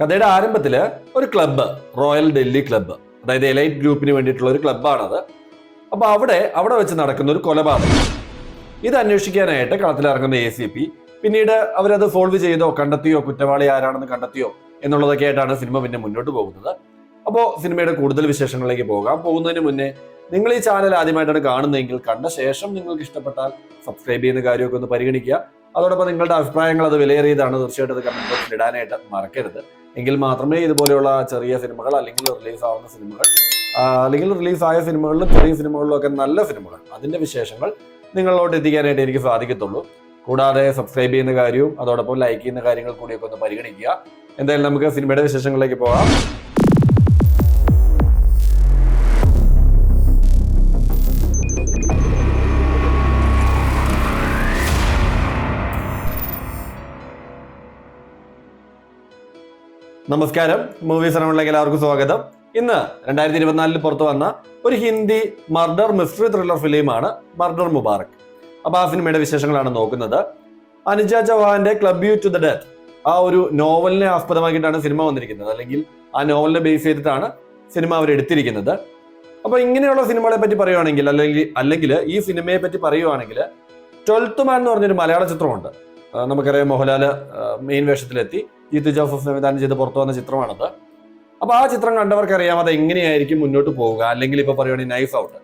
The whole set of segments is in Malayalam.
കഥയുടെ ആരംഭത്തിൽ ഒരു ക്ലബ്ബ് റോയൽ ഡൽഹി ക്ലബ്ബ് അതായത് എലൈറ്റ് ഗ്രൂപ്പിന് വേണ്ടിയിട്ടുള്ള ഒരു ക്ലബ്ബാണത് അപ്പോൾ അവിടെ അവിടെ വെച്ച് നടക്കുന്ന ഒരു കൊലപാതകം. ഇത് അന്വേഷിക്കാനായിട്ട് കളത്തിലിറങ്ങുന്ന എ സി പി പിന്നീട് അവരത് സോൾവ് ചെയ്തോ കണ്ടെത്തിയോ കുറ്റവാളി ആരാണെന്ന് കണ്ടെത്തിയോ എന്നുള്ളതൊക്കെ ആയിട്ടാണ് സിനിമ പിന്നെ മുന്നോട്ട് പോകുന്നത്. അപ്പോൾ സിനിമയുടെ കൂടുതൽ വിശേഷങ്ങളിലേക്ക് പോകാം. പോകുന്നതിന് മുന്നേ നിങ്ങൾ ഈ ചാനൽ ആദ്യമായിട്ടാണ് കാണുന്നതെങ്കിൽ കണ്ട ശേഷം നിങ്ങൾക്ക് ഇഷ്ടപ്പെട്ടാൽ സബ്സ്ക്രൈബ് ചെയ്യുന്ന കാര്യമൊക്കെ ഒന്ന് പരിഗണിക്കുക. അതോടൊപ്പം നിങ്ങളുടെ അഭിപ്രായങ്ങൾ അത് വിലയേറിയതാണ്. തീർച്ചയായിട്ടും അത് കമന്റ് ബോക്സിൽ ഇടാനായിട്ട് മറക്കരുത്. എങ്കിൽ മാത്രമേ ഇതുപോലെയുള്ള ചെറിയ സിനിമകൾ അല്ലെങ്കിൽ റിലീസ് ആവുന്ന സിനിമകൾ അല്ലെങ്കിൽ റിലീസായ സിനിമകളിലും ചെറിയ സിനിമകളിലും ഒക്കെ നല്ല സിനിമകൾ അതിന്റെ വിശേഷങ്ങൾ നിങ്ങളിലോട്ട് എത്തിക്കാനായിട്ട് എനിക്ക് സാധിക്കത്തുള്ളൂ. കൂടാതെ സബ്സ്ക്രൈബ് ചെയ്യുന്ന കാര്യവും അതോടൊപ്പം ലൈക്ക് ചെയ്യുന്ന കാര്യങ്ങൾ കൂടിയൊക്കെ ഒന്ന് പരിഗണിക്കുക. എന്തായാലും നമുക്ക് സിനിമയുടെ വിശേഷങ്ങളിലേക്ക് പോകാം. നമസ്കാരം. മൂവീസ് റൗണ്ടിലേക്ക് എല്ലാവർക്കും സ്വാഗതം. ഇന്ന് രണ്ടായിരത്തി ഇരുപത്തിനാലിൽ പുറത്തു വന്ന ഒരു ഹിന്ദി മർഡർ മിസ്റ്ററി ത്രില്ലർ ഫിലിമാണ് മർഡർ മുബാറക്. അപ്പൊ ആ സിനിമയുടെ വിശേഷങ്ങളാണ് നോക്കുന്നത്. Anuja ചൗഹാന്റെ club you to the death ആ ഒരു നോവലിനെ ആസ്പദമാക്കിയിട്ടാണ് സിനിമ വന്നിരിക്കുന്നത്. അല്ലെങ്കിൽ ആ നോവലിനെ ബേസ് ചെയ്തിട്ടാണ് സിനിമ അവർ എടുത്തിരിക്കുന്നത്. അപ്പൊ ഇങ്ങനെയുള്ള സിനിമകളെ പറ്റി പറയുവാണെങ്കിൽ അല്ലെങ്കിൽ അല്ലെങ്കിൽ ഈ സിനിമയെ പറ്റി പറയുവാണെങ്കിൽ ട്വൽത്ത് മാൻ എന്ന് പറഞ്ഞൊരു മലയാള ചിത്രമുണ്ട്. നമുക്കറിയാം മോഹൻലാൽ മെയിൻ വേഷത്തിലെത്തി. ജീത്തു ജോസഫ് സംവിധാനം ചെയ്ത് പുറത്തു വന്ന ചിത്രമാണത്. അപ്പൊ ആ ചിത്രം കണ്ടവർക്ക് അറിയാം അത് എങ്ങനെയായിരിക്കും മുന്നോട്ട് പോവുക അല്ലെങ്കിൽ ഇപ്പൊ പറയുവാണെങ്കിൽ നൈഫ് ഔട്ട്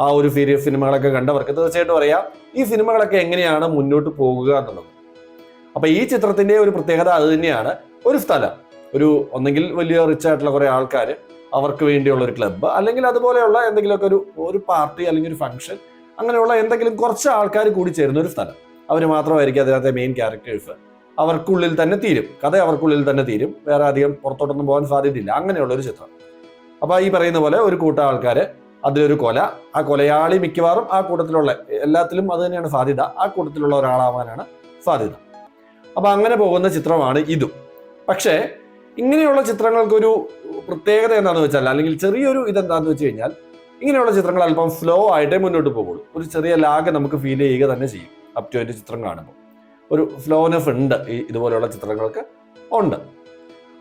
ആ ഒരു ഫീരിയ സിനിമകളൊക്കെ കണ്ടവർക്ക് തീർച്ചയായിട്ടും അറിയാം ഈ സിനിമകളൊക്കെ എങ്ങനെയാണ് മുന്നോട്ട് പോകുക എന്നുള്ളത്. അപ്പൊ ഈ ചിത്രത്തിന്റെ ഒരു പ്രത്യേകത അത് തന്നെയാണ്. ഒരു സ്ഥലം ഒരു ഒന്നെങ്കിൽ വലിയ റിച്ച് ആയിട്ടുള്ള കുറെ ആൾക്കാർ അവർക്ക് വേണ്ടിയുള്ള ഒരു ക്ലബ്ബ് അല്ലെങ്കിൽ അതുപോലെയുള്ള എന്തെങ്കിലുമൊക്കെ ഒരു ഒരു പാർട്ടി അല്ലെങ്കിൽ ഒരു ഫംഗ്ഷൻ അങ്ങനെയുള്ള എന്തെങ്കിലും കുറച്ച് ആൾക്കാർ കൂടി ചേരുന്ന ഒരു സ്ഥലം. അവർ മാത്രമായിരിക്കും അതിനകത്തെ മെയിൻ ക്യാരക്ടേഴ്സ് അവർക്കുള്ളിൽ തന്നെ തീരും. കഥ അവർക്കുള്ളിൽ തന്നെ തീരും. വേറെ അധികം പുറത്തോട്ടൊന്നും പോകാൻ സാധ്യതയില്ല. അങ്ങനെയുള്ള ഒരു ചിത്രം. അപ്പൊ ഈ പറയുന്ന പോലെ ഒരു കൂട്ടം ആൾക്കാര് അതിലൊരു കൊല. ആ കൊലയാളി മിക്കവാറും ആ കൂട്ടത്തിലുള്ള എല്ലാത്തിലും അത് തന്നെയാണ് സാധ്യത. ആ കൂട്ടത്തിലുള്ള ഒരാളാവാനാണ് സാധ്യത. അപ്പൊ അങ്ങനെ പോകുന്ന ചിത്രമാണ് ഇതും. പക്ഷേ ഇങ്ങനെയുള്ള ചിത്രങ്ങൾക്കൊരു പ്രത്യേകത എന്താണെന്ന് വെച്ചാൽ അല്ലെങ്കിൽ ചെറിയൊരു ഇതെന്താണെന്ന് വെച്ച് കഴിഞ്ഞാൽ ഇങ്ങനെയുള്ള ചിത്രങ്ങൾ അല്പം സ്ലോ ആയിട്ടേ മുന്നോട്ട് പോകുള്ളൂ ഒരു ചെറിയ ലാഗ് നമുക്ക് ഫീൽ ചെയ്യുക തന്നെ ചെയ്യും. അപ് ടു ഒരു ചിത്രം കാണുമ്പോൾ. ഒരു ഫ്ലോനഫ് ഉണ്ട് ഈ ഇതുപോലെയുള്ള ചിത്രങ്ങൾക്ക് ഉണ്ട്.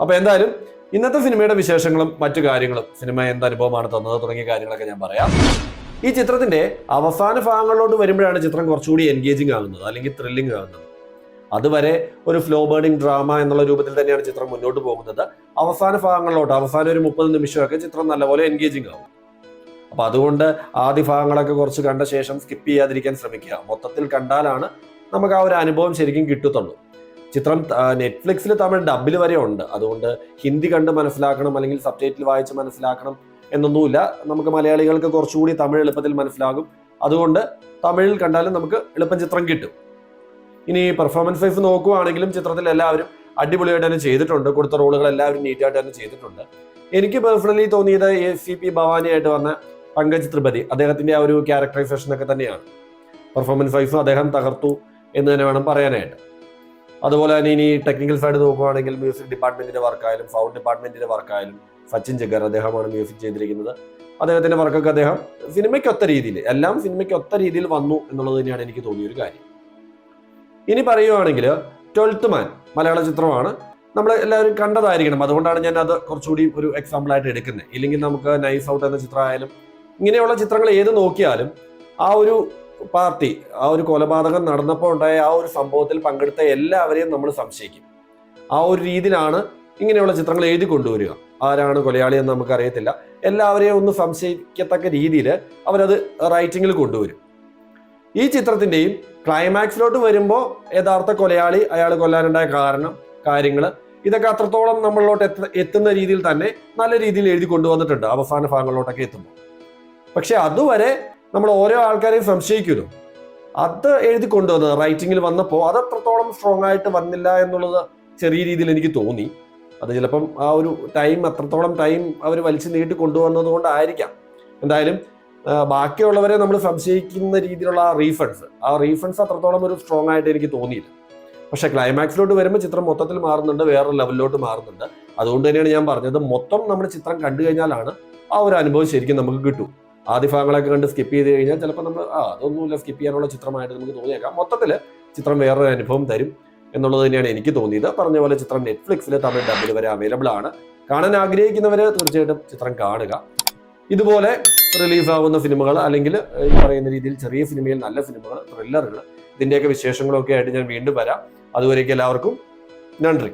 അപ്പൊ എന്തായാലും ഇന്നത്തെ സിനിമയുടെ വിശേഷങ്ങളും മറ്റു കാര്യങ്ങളും സിനിമ എന്ത് അനുഭവമാണ് തന്നത് തുടങ്ങിയ കാര്യങ്ങളൊക്കെ ഞാൻ പറയാം. ഈ ചിത്രത്തിന്റെ അവസാന ഭാഗങ്ങളിലോട്ട് വരുമ്പോഴാണ് ചിത്രം കുറച്ചുകൂടി എൻഗേജിങ് ആകുന്നത് അല്ലെങ്കിൽ ത്രില്ലിംഗ് ആകുന്നത്. അതുവരെ ഒരു ഫ്ലോ ബേണിംഗ് ഡ്രാമ എന്നുള്ള രൂപത്തിൽ തന്നെയാണ് ചിത്രം മുന്നോട്ട് പോകുന്നത്. അവസാന ഭാഗങ്ങളിലോട്ട് അവസാന ഒരു മുപ്പത് നിമിഷമൊക്കെ ചിത്രം നല്ലപോലെ എൻഗേജിങ് ആകും അപ്പൊ അതുകൊണ്ട് ആദ്യ ഭാഗങ്ങളൊക്കെ കുറച്ച് കണ്ട ശേഷം സ്കിപ്പ് ചെയ്യാതിരിക്കാൻ ശ്രമിക്കുക. മൊത്തത്തിൽ കണ്ടാലാണ് നമുക്ക് ആ ഒരു അനുഭവം ശരിക്കും കിട്ടത്തുള്ളൂ. ചിത്രം നെറ്റ്ഫ്ലിക്സിൽ തമിഴ് ഡബിൽ വരെ ഉണ്ട്. അതുകൊണ്ട് ഹിന്ദി കണ്ട് മനസ്സിലാക്കണം അല്ലെങ്കിൽ സബ് ടൈറ്റിൽ വായിച്ച് മനസ്സിലാക്കണം എന്നൊന്നുമില്ല. നമുക്ക് മലയാളികൾക്ക് കുറച്ചുകൂടി തമിഴ് എളുപ്പത്തിൽ മനസ്സിലാകും. അതുകൊണ്ട് തമിഴിൽ കണ്ടാലും നമുക്ക് എളുപ്പം ചിത്രം കിട്ടും. ഇനി പെർഫോമൻസ് വൈസ് നോക്കുവാണെങ്കിലും ചിത്രത്തിൽ എല്ലാവരും അടിപൊളിയായിട്ട് തന്നെ ചെയ്തിട്ടുണ്ട്. കൊടുത്ത റോളുകൾ എല്ലാവരും നീറ്റായിട്ട് തന്നെ ചെയ്തിട്ടുണ്ട്. എനിക്ക് പേഴ്സണലി തോന്നിയത് എ സി പി ഭവാനിയായിട്ട് വന്ന പങ്കജ് ത്രിപതി. അദ്ദേഹത്തിന്റെ ആ ഒരു ക്യാരക്ടറൈസേഷൻ ഒക്കെ തന്നെയാണ്. പെർഫോമൻസ് വൈസും അദ്ദേഹം തകർത്തു. എന്ന് തന്നെ വേണം പറയാനായിട്ട്. അതുപോലെ തന്നെ ഇനി ടെക്നിക്കൽ സൈഡ് നോക്കുകയാണെങ്കിൽ മ്യൂസിക് ഡിപ്പാർട്ട്മെന്റിന്റെ വർക്കായാലും സൗണ്ട് ഡിപ്പാർട്ട്മെന്റിന്റെ വർക്കായാലും സച്ചിൻ ജഗർ അദ്ദേഹമാണ് മ്യൂസിക് ചെയ്തിരിക്കുന്നത്. അദ്ദേഹത്തിന്റെ വർക്കൊക്കെ അദ്ദേഹം സിനിമയ്ക്ക് ഒത്ത രീതിയിൽ എല്ലാം സിനിമയ്ക്ക് ഒത്ത രീതിയിൽ വന്നു എന്നുള്ളത് തന്നെയാണ് എനിക്ക് തോന്നിയ ഒരു കാര്യം. ഇനി പറയുവാണെങ്കിൽ ട്വൽത്ത് മാൻ മലയാള ചിത്രമാണ്. നമ്മൾ എല്ലാവരും കണ്ടതായിരിക്കണം. അതുകൊണ്ടാണ് ഞാൻ അത് കുറച്ചുകൂടി ഒരു എക്സാമ്പിൾ ആയിട്ട് എടുക്കുന്നത്. ഇല്ലെങ്കിൽ നമുക്ക് നൈസ് ഔട്ട് എന്ന ചിത്രമായാലും ഇങ്ങനെയുള്ള ചിത്രങ്ങൾ ഏത് നോക്കിയാലും ആ ഒരു പാർട്ടി ആ ഒരു കൊലപാതകം നടന്നപ്പോൾ ഉണ്ടായ ആ ഒരു സംഭവത്തിൽ പങ്കെടുത്ത എല്ലാവരെയും നമ്മൾ സംശയിക്കും. ആ ഒരു രീതിയിലാണ് ഇങ്ങനെയുള്ള ചിത്രങ്ങൾ എഴുതി കൊണ്ടുവരിക. ആരാണ് കൊലയാളി എന്ന് നമുക്കറിയത്തില്ല. എല്ലാവരെയും ഒന്ന് സംശയിക്കത്തക്ക രീതിയിൽ അവരത് റൈറ്റിങ്ങിൽ കൊണ്ടുവരും. ഈ ചിത്രത്തിന്റെയും ക്ലൈമാക്സിലോട്ട് വരുമ്പോൾ യഥാർത്ഥ കൊലയാളി അയാൾ കൊല്ലാനുണ്ടായ കാരണം കാര്യങ്ങൾ ഇതൊക്കെ അത്രത്തോളം നമ്മളിലോട്ട് എത്ത- എത്തുന്ന രീതിയിൽ തന്നെ നല്ല രീതിയിൽ എഴുതി കൊണ്ടുവന്നിട്ടുണ്ട് അവസാന ഭാഗങ്ങളിലോട്ടൊക്കെ എത്തുമ്പോൾ. പക്ഷെ അതുവരെ നമ്മൾ ഓരോ ആൾക്കാരെയും സംശയിക്കുമല്ലോ അത് എഴുതി കൊണ്ടുവന്നത് റൈറ്റിങ്ങിൽ വന്നപ്പോൾ അത് അത്രത്തോളം സ്ട്രോങ് ആയിട്ട് വന്നില്ല എന്നുള്ളത് ചെറിയ രീതിയിൽ എനിക്ക് തോന്നി. അത് ചിലപ്പം ആ ഒരു ടൈം അത്രത്തോളം ടൈം അവർ വലിച്ചു നീട്ടി കൊണ്ടുവന്നത് കൊണ്ടായിരിക്കാം. എന്തായാലും ബാക്കിയുള്ളവരെ നമ്മൾ സംശയിക്കുന്ന രീതിയിലുള്ള ആ റീഫണ്ട്സ് ആ റീഫണ്ട്സ് അത്രത്തോളം ഒരു സ്ട്രോങ് ആയിട്ട് എനിക്ക് തോന്നിയില്ല. പക്ഷേ ക്ലൈമാക്സിലോട്ട് വരുമ്പോൾ ചിത്രം മൊത്തത്തിൽ മാറുന്നുണ്ട് വേറെ ലെവലിലോട്ട് മാറുന്നുണ്ട്. അതുകൊണ്ട് തന്നെയാണ് ഞാൻ പറഞ്ഞത് മൊത്തം നമ്മുടെ ചിത്രം കണ്ടു കഴിഞ്ഞാലാണ് ആ ഒരു അനുഭവം ശരിക്കും നമുക്ക് കിട്ടും. ആദ്യ ഭാഗങ്ങളൊക്കെ കണ്ട് സ്കിപ്പ് ചെയ്ത് കഴിഞ്ഞാൽ ചിലപ്പോൾ നമ്മൾ ആ അതൊന്നുമില്ല സ്കിപ്പ് ചെയ്യാനുള്ള ചിത്രമായിട്ട് നമുക്ക് തോന്നിയേക്കാം. മൊത്തത്തിൽ ചിത്രം വേറൊരു അനുഭവം തരും എന്നുള്ളത് തന്നെയാണ് എനിക്ക് തോന്നിയത്. പറഞ്ഞ പോലെ ചിത്രം നെറ്റ്ഫ്ലിക്സിൽ തമിഴ് ഡബിൽ വരെ അവൈലബിൾ ആണ്. കാണാൻ ആഗ്രഹിക്കുന്നവർ തീർച്ചയായിട്ടും ചിത്രം കാണുക. ഇതുപോലെ റിലീസ് ആവുന്ന സിനിമകൾ അല്ലെങ്കിൽ ഈ പറയുന്ന രീതിയിൽ ചെറിയ സിനിമയിൽ നല്ല സിനിമകൾ ത്രില്ലറുകൾ ഇതിന്റെയൊക്കെ വിശേഷങ്ങളൊക്കെ ആയിട്ട് ഞാൻ വീണ്ടും വരാം. അതുവരേക്കും എല്ലാവർക്കും നന്ദി.